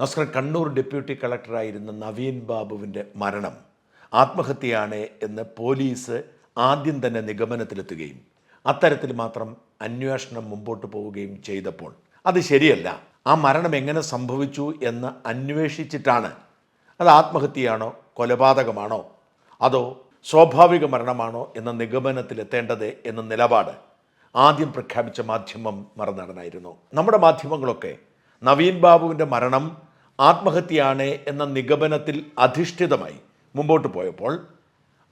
നസ്കർ Kannur deputy കളക്ടറായിരുന്ന നവീൻ ബാബുവിന്റെ മരണം ആത്മഹത്യയാണ് എന്ന് പോലീസ് ആദ്യം തന്നെ നിഗമനത്തിലെത്തുകയും അത്തരത്തിൽ മാത്രം അന്വേഷണം മുമ്പോട്ട് പോവുകയും ചെയ്തപ്പോൾ അത് ശരിയല്ല. ആ മരണം എങ്ങനെ സംഭവിച്ചു എന്ന് അന്വേഷിച്ചിട്ടാണ്. അത് ആത്മഹത്യയാണോ കൊലപാതകമാണോ അതോ സ്വാഭാവിക മരണമാണോ എന്ന നിഗമനത്തിലെത്തേണ്ടത് എന്ന നിലപാട് ആദ്യം പ്രഖ്യാപിച്ച മാധ്യമം മറുനടനായിരുന്നു നമ്മുടെ മാധ്യമങ്ങളൊക്കെ നവീൻ ബാബുവിന്റെ മരണം ആത്മഹത്യയാണ് എന്ന നിഗമനത്തിൽ അധിഷ്ഠിതമായി മുമ്പോട്ട് പോയപ്പോൾ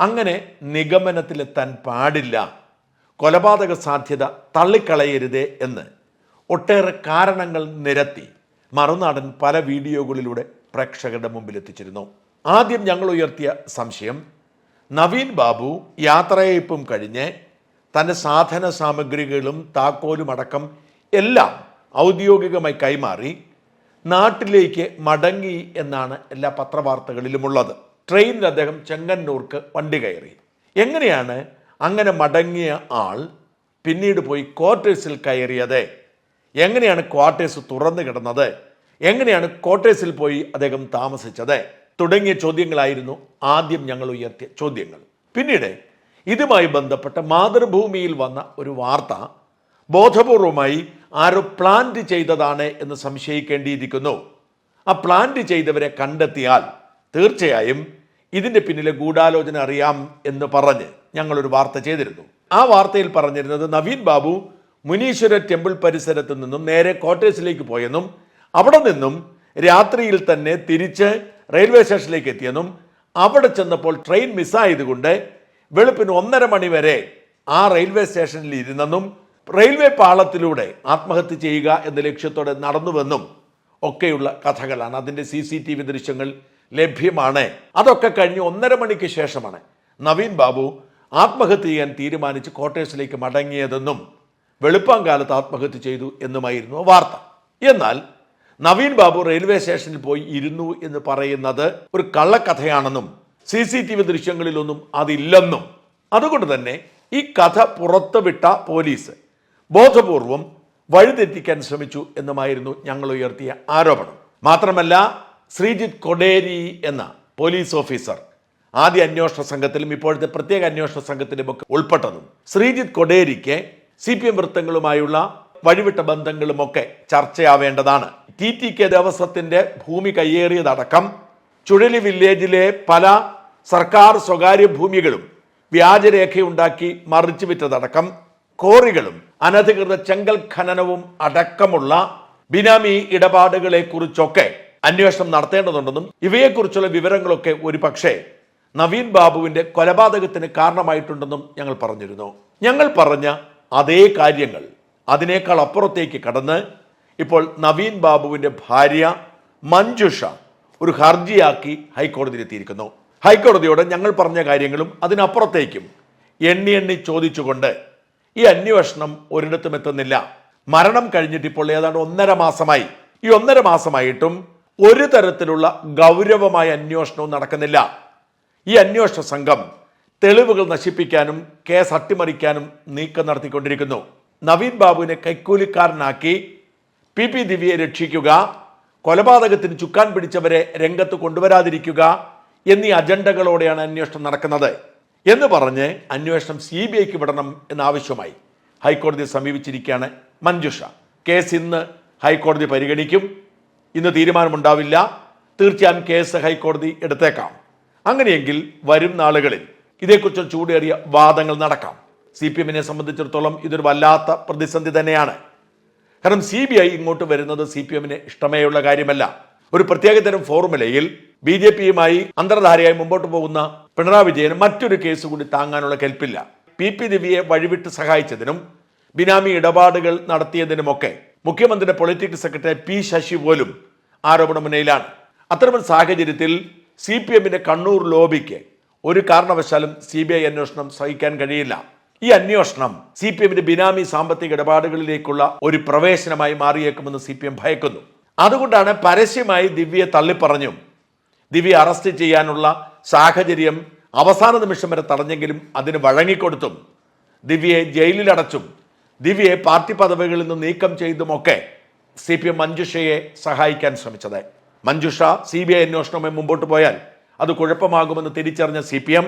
അങ്ങനെ നിഗമനത്തിലെത്താൻ പാടില്ല. കൊലപാതക സാധ്യത തള്ളിക്കളയരുത് എന്ന് ഒട്ടേറെ കാരണങ്ങൾ നിരത്തി മറുനാടൻ പല വീഡിയോകളിലൂടെ പ്രേക്ഷകരുടെ മുമ്പിൽ എത്തിച്ചിരുന്നു ആദ്യം ഞങ്ങൾ ഉയർത്തിയ സംശയം നവീൻ ബാബു യാത്രയയപ്പും കഴിഞ്ഞ് തന്റെ സാധന സാമഗ്രികളും താക്കോലും അടക്കം എല്ലാം ഔദ്യോഗികമായി കൈമാറി നാട്ടിലേക്ക് മടങ്ങി എന്നാണ് എല്ലാ പത്രവാർത്തകളിലുമുള്ളത്. ട്രെയിനിൽ അദ്ദേഹം ചെങ്ങന്നൂർക്ക് വണ്ടി കയറി. എങ്ങനെയാണ് അങ്ങനെ മടങ്ങിയ ആൾ പിന്നീട് പോയി ക്വാർട്ടേഴ്സിൽ കയറിയത്? എങ്ങനെയാണ് ക്വാർട്ടേഴ്സ് തുറന്നു കിടന്നത്? എങ്ങനെയാണ് ക്വാർട്ടേഴ്സിൽ പോയി അദ്ദേഹം താമസിച്ചത്? തുടങ്ങിയ ചോദ്യങ്ങളായിരുന്നു ആദ്യം ഞങ്ങൾ ഉയർത്തിയ ചോദ്യങ്ങൾ. പിന്നീട് ഇതുമായി ബന്ധപ്പെട്ട മാതൃഭൂമിയിൽ വന്ന ഒരു വാർത്ത ബോധപൂർവമായി ആരോ പ്ലാന്റ് ചെയ്തതാണ് എന്ന് സംശയിക്കേണ്ടിയിരിക്കുന്നു. ആ പ്ലാന്റ് ചെയ്തവരെ കണ്ടെത്തിയാൽ തീർച്ചയായും ഇതിന്റെ പിന്നിലെ ഗൂഢാലോചന അറിയാം എന്ന് പറഞ്ഞ് ഞങ്ങളൊരു വാർത്ത ചെയ്തിരുന്നു. ആ വാർത്തയിൽ പറഞ്ഞിരുന്നത് നവീൻ ബാബു മുനീശ്വര ടെമ്പിൾ പരിസരത്ത് നിന്നും നേരെ ക്വാർട്ടേഴ്സിലേക്ക് പോയെന്നും അവിടെ നിന്നും രാത്രിയിൽ തന്നെ തിരിച്ച് റെയിൽവേ സ്റ്റേഷനിലേക്ക് എത്തിയെന്നും അവിടെ ചെന്നപ്പോൾ ട്രെയിൻ മിസ്സായതുകൊണ്ട് വെളുപ്പിന് ഒന്നര മണി വരെ ആ റെയിൽവേ സ്റ്റേഷനിൽ ഇരുന്നെന്നും റെയിൽവേ പാളത്തിലൂടെ ആത്മഹത്യ ചെയ്യുക എന്ന ലക്ഷ്യത്തോടെ നടന്നുവെന്നും ഒക്കെയുള്ള കഥകളാണ്. അതിന്റെ സി സി ടി വി ദൃശ്യങ്ങൾ ലഭ്യമാണ്. അതൊക്കെ കഴിഞ്ഞ് ഒന്നര മണിക്ക് ശേഷമാണ് നവീൻ ബാബു ആത്മഹത്യ ചെയ്യാൻ തീരുമാനിച്ച് ക്വാർട്ടേഴ്സിലേക്ക് മടങ്ങിയതെന്നും വെളുപ്പാങ്കാലത്ത് ആത്മഹത്യ ചെയ്തു എന്നുമായിരുന്നു വാർത്ത. എന്നാൽ നവീൻ ബാബു റെയിൽവേ സ്റ്റേഷനിൽ പോയി ഇരുന്നു എന്ന് പറയുന്നത് ഒരു കള്ളക്കഥയാണെന്നും സി സി ടി വി ദൃശ്യങ്ങളിലൊന്നും അതില്ലെന്നും. അതുകൊണ്ട് തന്നെ ഈ കഥ പുറത്തുവിട്ട പോലീസ് ബോധപൂർവം വഴിതെറ്റിക്കാൻ ശ്രമിച്ചു എന്നുമായിരുന്നു ഞങ്ങൾ ഉയർത്തിയ ആരോപണം. മാത്രമല്ല ശ്രീജിത്ത് കൊടേരി എന്ന പോലീസ് ഓഫീസർ ആദ്യ അന്വേഷണ സംഘത്തിലും ഇപ്പോഴത്തെ പ്രത്യേക അന്വേഷണ സംഘത്തിലും ഒക്കെ ഉൾപ്പെട്ടതും ശ്രീജിത്ത് കൊടേരിക്ക് സി പി എം വൃത്തങ്ങളുമായുള്ള വഴിവിട്ട ബന്ധങ്ങളുമൊക്കെ ചർച്ചയാവേണ്ടതാണ്. ടി ടി കെ ദേവസ്വത്തിന്റെ ഭൂമി കയ്യേറിയതടക്കം ചുഴലി വില്ലേജിലെ പല സർക്കാർ സ്വകാര്യ ഭൂമികളും വ്യാജരേഖയുണ്ടാക്കി മറിച്ചു വിറ്റതടക്കം കോറികളും അനധികൃത ചെങ്കൽ ഖനനവും അടക്കമുള്ള ബിനാമി ഇടപാടുകളെ കുറിച്ചൊക്കെ അന്വേഷണം നടത്തേണ്ടതുണ്ടെന്നും ഇവയെക്കുറിച്ചുള്ള വിവരങ്ങളൊക്കെ ഒരു പക്ഷേ നവീൻ ബാബുവിന്റെ കൊലപാതകത്തിന് കാരണമായിട്ടുണ്ടെന്നും ഞങ്ങൾ പറഞ്ഞിരുന്നു. ഞങ്ങൾ പറഞ്ഞ അതേ കാര്യങ്ങൾ അതിനേക്കാൾ അപ്പുറത്തേക്ക് കടന്ന് ഇപ്പോൾ നവീൻ ബാബുവിന്റെ ഭാര്യ മഞ്ജുഷ ഒരു ഹർജിയാക്കി ഹൈക്കോടതിയിലെത്തിയിരിക്കുന്നു. ഹൈക്കോടതിയോട് ഞങ്ങൾ പറഞ്ഞ കാര്യങ്ങളും അതിനപ്പുറത്തേക്കും എണ്ണി എണ്ണി ചോദിച്ചുകൊണ്ട് ഈ അന്വേഷണം ഒരിടത്തും എത്തുന്നില്ല. മരണം കഴിഞ്ഞിട്ട് ഇപ്പോൾ ഏതാണ്ട് ഒന്നര മാസമായി. ഈ ഒന്നര മാസമായിട്ടും ഒരു തരത്തിലുള്ള ഗൗരവമായ അന്വേഷണവും നടക്കുന്നില്ല. ഈ അന്വേഷണ സംഘം തെളിവുകൾ നശിപ്പിക്കാനും കേസ് അട്ടിമറിക്കാനും നീക്കം നടത്തിക്കൊണ്ടിരിക്കുന്നു. നവീൻ ബാബുവിനെ കൈക്കൂലിക്കാരനാക്കി പി പി ദിവ്യയെ രക്ഷിക്കുക കൊലപാതകത്തിന് ചുക്കാൻ പിടിച്ചവരെ രംഗത്ത് കൊണ്ടുവരാതിരിക്കുക എന്നീ അജണ്ടകളോടെയാണ് അന്വേഷണം നടക്കുന്നത്. എന്ന് പറഞ്ഞ് അന്വേഷണം സി ബി ഐക്ക് വിടണം എന്നാവശ്യമായി. ഹൈക്കോടതിയെ സമീപിച്ചിരിക്കുകയാണ് മഞ്ജുഷ. കേസ് ഇന്ന് ഹൈക്കോടതി പരിഗണിക്കും. ഇന്ന് തീരുമാനമുണ്ടാവില്ല. തീർച്ചയായും കേസ് ഹൈക്കോടതി എടുത്തേക്കാം. അങ്ങനെയെങ്കിൽ വരും നാളുകളിൽ ഇതേക്കുറിച്ച് ചൂടേറിയ വാദങ്ങൾ നടക്കാം. സി പി എമ്മിനെ സംബന്ധിച്ചിടത്തോളം ഇതൊരു വല്ലാത്ത പ്രതിസന്ധി തന്നെയാണ്. കാരണം സി ബി ഐ ഇങ്ങോട്ട് വരുന്നത് സി പി എമ്മിന് ഇഷ്ടമേയുള്ള കാര്യമല്ല. ഒരു പ്രത്യേകതരം ഫോർമുലയിൽ ബി ജെ പിയുമായി അന്തർധാരയായി മുമ്പോട്ട് പോകുന്ന പിണറായി വിജയന് മറ്റൊരു കേസ് കൂടി താങ്ങാനുള്ള കെൽപ്പില്ല. പി പി ദിവ്യയെ വഴിവിട്ട് സഹായിച്ചതിനും ബിനാമി ഇടപാടുകൾ നടത്തിയതിനുമൊക്കെ മുഖ്യമന്ത്രിയുടെ പൊളിറ്റിക്കൽ സെക്രട്ടറി പി ശശി പോലും ആരോപണ മുന്നയിലാണ് അത്തരമൊരു സാഹചര്യത്തിൽ സി പി എമ്മിന്റെ കണ്ണൂർ ലോബിക്ക് ഒരു കാരണവശാലും സി ബി ഐ അന്വേഷണം സഹിക്കാൻ കഴിയില്ല. ഈ അന്വേഷണം സി പി എമ്മിന്റെ ബിനാമി സാമ്പത്തിക ഇടപാടുകളിലേക്കുള്ള ഒരു പ്രവേശനമായി മാറിയേക്കുമെന്ന് സി പി എം ഭയക്കുന്നു. അതുകൊണ്ടാണ് പരസ്യമായി ദിവ്യയെ തള്ളിപ്പറഞ്ഞും ദിവ്യ അറസ്റ്റ് ചെയ്യാനുള്ള സാഹചര്യം അവസാന നിമിഷം വരെ തടഞ്ഞെങ്കിലും അതിന് വഴങ്ങിക്കൊടുത്തും ദിവ്യയെ ജയിലിലടച്ചും ദിവ്യയെ പാർട്ടി പദവികളിൽ നിന്ന് നീക്കം ചെയ്തുമൊക്കെ സി പി എം മഞ്ജുഷയെ സഹായിക്കാൻ ശ്രമിച്ചത്. മഞ്ജുഷ സി ബി ഐ അന്വേഷണവുമായി മുമ്പോട്ട് പോയാൽ അത് കുഴപ്പമാകുമെന്ന് തിരിച്ചറിഞ്ഞ സി പി എം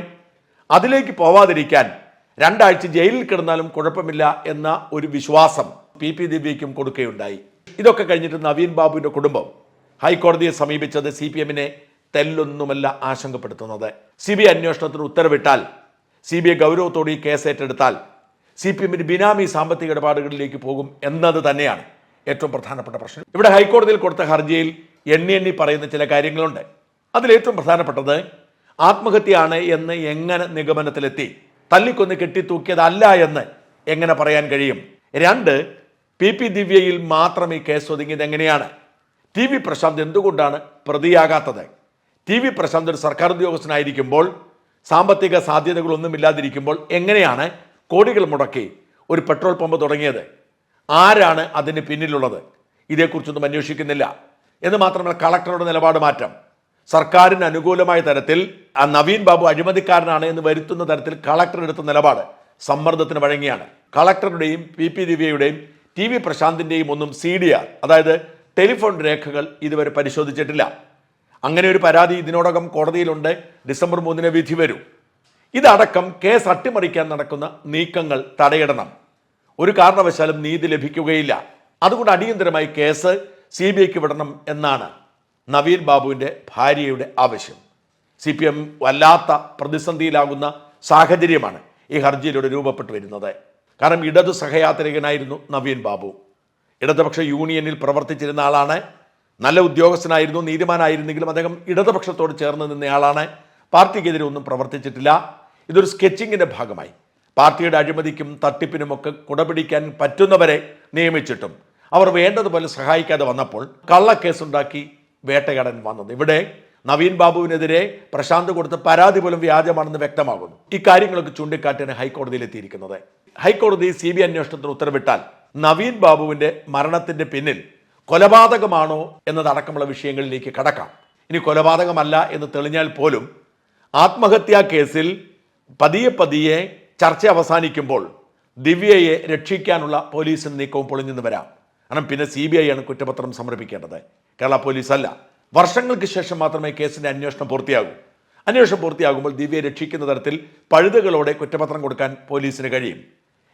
അതിലേക്ക് പോവാതിരിക്കാൻ രണ്ടാഴ്ച ജയിലിൽ കിടന്നാലും കുഴപ്പമില്ല എന്ന ഒരു വിശ്വാസം പി പി ദിവ്യയ്ക്കും കൊടുക്കുകയുണ്ടായി. ഇതൊക്കെ കഴിഞ്ഞിട്ട് നവീൻ ബാബുവിന്റെ കുടുംബം ഹൈക്കോടതിയെ സമീപിച്ചത് സി പി എമ്മിനെ തെല്ലൊന്നുമല്ല ആശങ്കപ്പെടുത്തുന്നത്. സി ബി ഐ അന്വേഷണത്തിന് ഉത്തരവിട്ടാൽ സി ബി ഐ ഗൗരവത്തോടെ ഈ കേസ് ഏറ്റെടുത്താൽ സി പി എമ്മിന് ബിനാമി സാമ്പത്തിക ഇടപാടുകളിലേക്ക് പോകും എന്നത് തന്നെയാണ് ഏറ്റവും പ്രധാനപ്പെട്ട പ്രശ്നം. ഇവിടെ ഹൈക്കോടതിയിൽ കൊടുത്ത ഹർജിയിൽ എണ്ണി എണ്ണി പറയുന്ന ചില കാര്യങ്ങളുണ്ട്. അതിലേറ്റവും പ്രധാനപ്പെട്ടത് ആത്മഹത്യയാണ് എന്ന് എങ്ങനെ നിഗമനത്തിലെത്തി? തല്ലിക്കൊന്ന് കെട്ടിത്തൂക്കിയതല്ല എന്ന് എങ്ങനെ പറയാൻ കഴിയും? രണ്ട് പി പി ദിവ്യയിൽ മാത്രം ഈ കേസ് ഒതുങ്ങിയത് എങ്ങനെയാണ്? ടി വി പ്രശാന്ത് എന്തുകൊണ്ടാണ് പ്രതിയാകാത്തത്? ടി വി പ്രശാന്ത് ഒരു സർക്കാർ ഉദ്യോഗസ്ഥനായിരിക്കുമ്പോൾ സാമ്പത്തിക സാധ്യതകളൊന്നുമില്ലാതിരിക്കുമ്പോൾ എങ്ങനെയാണ് കോടികൾ മുടക്കി ഒരു പെട്രോൾ പമ്പ് തുടങ്ങിയത്? ആരാണ് അതിന് പിന്നിലുള്ളത്? ഇതേക്കുറിച്ചൊന്നും അന്വേഷിക്കുന്നില്ല. എന്ന് മാത്രമല്ല കളക്ടറുടെ നിലപാട് മാറ്റം. സർക്കാരിന് അനുകൂലമായ തരത്തിൽ ആ നവീൻ ബാബു അഴിമതിക്കാരനാണ് എന്ന് വരുത്തുന്ന തരത്തിൽ കളക്ടർ എടുത്ത നിലപാട് സമ്മർദ്ദത്തിന് വഴങ്ങിയാണ്. കളക്ടറുടെയും പി പി ദിവ്യയുടെയും ടി വി പ്രശാന്തിന്റെയും ഒന്നും സി ഡി ആർ അതായത് ടെലിഫോൺ രേഖകൾ ഇതുവരെ പരിശോധിച്ചിട്ടില്ല. അങ്ങനെ ഒരു പരാതി ഇതിനോടകം കോടതിയിലുണ്ട്. ഡിസംബർ മൂന്നിന് വിധി വരും. ഇതടക്കം കേസ് അട്ടിമറിക്കാൻ നടക്കുന്ന നീക്കങ്ങൾ തടയിടണം. ഒരു കാരണവശാലും നീതി ലഭിക്കുകയില്ല. അതുകൊണ്ട് അടിയന്തരമായി കേസ് സി ബി ഐക്ക് വിടണം എന്നാണ് നവീൻ ബാബുവിന്റെ ഭാര്യയുടെ ആവശ്യം. സി പി എം വല്ലാത്ത പ്രതിസന്ധിയിലാകുന്ന സാഹചര്യമാണ് ഈ ഹർജിയിലൂടെ രൂപപ്പെട്ടു വരുന്നത്. കാരണം ഇടതു സഹയാത്രികനായിരുന്നു നവീൻ ബാബു. ഇടതുപക്ഷ യൂണിയനിൽ പ്രവർത്തിച്ചിരുന്ന ആളാണ് നല്ല ഉദ്യോഗസ്ഥനായിരുന്നു നീതിമാനായിരുന്നെങ്കിലും അദ്ദേഹം ഇടതുപക്ഷത്തോട് ചേർന്ന് നിന്നയാളാണ്. പാർട്ടിക്കെതിരെ ഒന്നും പ്രവർത്തിച്ചിട്ടില്ല. ഇതൊരു സ്കെച്ചിങ്ങിന്റെ ഭാഗമായി. പാർട്ടിയുടെ അഴിമതിക്കും തട്ടിപ്പിനുമൊക്കെ കുടപിടിക്കാൻ പറ്റുന്നവരെ നിയമിച്ചിട്ടും അവർ വേണ്ടതുപോലെ സഹായിക്കാതെ വന്നപ്പോൾ കള്ളക്കേസുണ്ടാക്കി വേട്ടയാടൻ വന്നത്. ഇവിടെ നവീൻ ബാബുവിനെതിരെ പ്രശാന്ത് കൊടുത്ത പരാതി പോലും വ്യാജമാണെന്ന് വ്യക്തമാകുന്നു. ഇക്കാര്യങ്ങളൊക്കെ ചൂണ്ടിക്കാട്ടിയാണ് ഹൈക്കോടതിയിൽ എത്തിയിരിക്കുന്നത്. ഹൈക്കോടതി സി ബി അന്വേഷണത്തിന് ഉത്തരവിട്ടാൽ നവീൻ ബാബുവിന്റെ മരണത്തിന്റെ പിന്നിൽ കൊലപാതകമാണോ എന്നതടക്കമുള്ള വിഷയങ്ങളിലേക്ക് കടക്കാം. ഇനി കൊലപാതകമല്ല എന്ന് തെളിഞ്ഞാൽ പോലും ആത്മഹത്യാ കേസിൽ പതിയെ പതിയെ ചർച്ച അവസാനിക്കുമ്പോൾ ദിവ്യയെ രക്ഷിക്കാനുള്ള പോലീസിന് നീക്കവും പൊളിഞ്ഞെന്ന് വരാം. കാരണം പിന്നെ സി ബി ഐ ആണ് കുറ്റപത്രം സമർപ്പിക്കേണ്ടത്. കേരള പോലീസ് അല്ല വർഷങ്ങൾക്ക് ശേഷം മാത്രമേ കേസിന്റെ അന്വേഷണം പൂർത്തിയാകൂ. അന്വേഷണം പൂർത്തിയാകുമ്പോൾ ദിവ്യയെ രക്ഷിക്കുന്ന തരത്തിൽ പഴുതുകളോടെ കുറ്റപത്രം കൊടുക്കാൻ പോലീസിന് കഴിയും.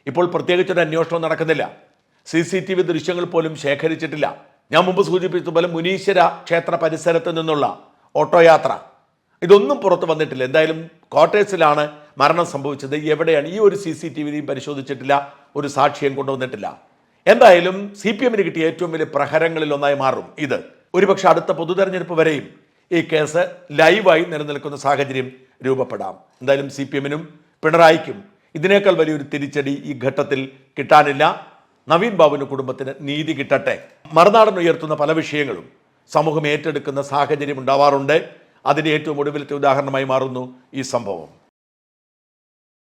ഇപ്പോൾ പ്രത്യേകിച്ചൊരു അന്വേഷണം നടക്കുന്നില്ല. സി സി ടി വി ദൃശ്യങ്ങൾ പോലും ശേഖരിച്ചിട്ടില്ല. ഞാൻ മുമ്പ് സൂചിപ്പിച്ചതുപോലെ മുനീശ്വര ക്ഷേത്ര പരിസരത്ത് നിന്നുള്ള ഓട്ടോയാത്ര. ഇതൊന്നും പുറത്തു വന്നിട്ടില്ല. എന്തായാലും ക്വാർട്ടേഴ്സിലാണ് മരണം സംഭവിച്ചത്. എവിടെയാണ്? ഈ ഒരു സി സി ടി വിയും പരിശോധിച്ചിട്ടില്ല. ഒരു സാക്ഷ്യം കൊണ്ടുവന്നിട്ടില്ല. എന്തായാലും സി പി എമ്മിന് കിട്ടിയ ഏറ്റവും വലിയ പ്രഹരങ്ങളിൽ ഒന്നായി മാറും ഇത്. ഒരുപക്ഷെ അടുത്ത പൊതുതെരഞ്ഞെടുപ്പ് വരെയും ഈ കേസ് ലൈവായി നിലനിൽക്കുന്ന സാഹചര്യം രൂപപ്പെടാം. എന്തായാലും സി പി എമ്മിനും പിണറായിക്കും ഇതിനേക്കാൾ വലിയൊരു തിരിച്ചടി ഈ ഘട്ടത്തിൽ കിട്ടാനില്ല. നവീൻ ബാബുവിന്റെ കുടുംബത്തിന് നീതി കിട്ടട്ടെ. മറുനാടൻ ഉയർത്തുന്ന പല വിഷയങ്ങളും സമൂഹം ഏറ്റെടുക്കുന്ന സാഹചര്യം ഉണ്ടാവാറുണ്ട്. അതിന് ഏറ്റവും ഒടുവിലത്തെ ഉദാഹരണമായി മാറുന്നു ഈ സംഭവം.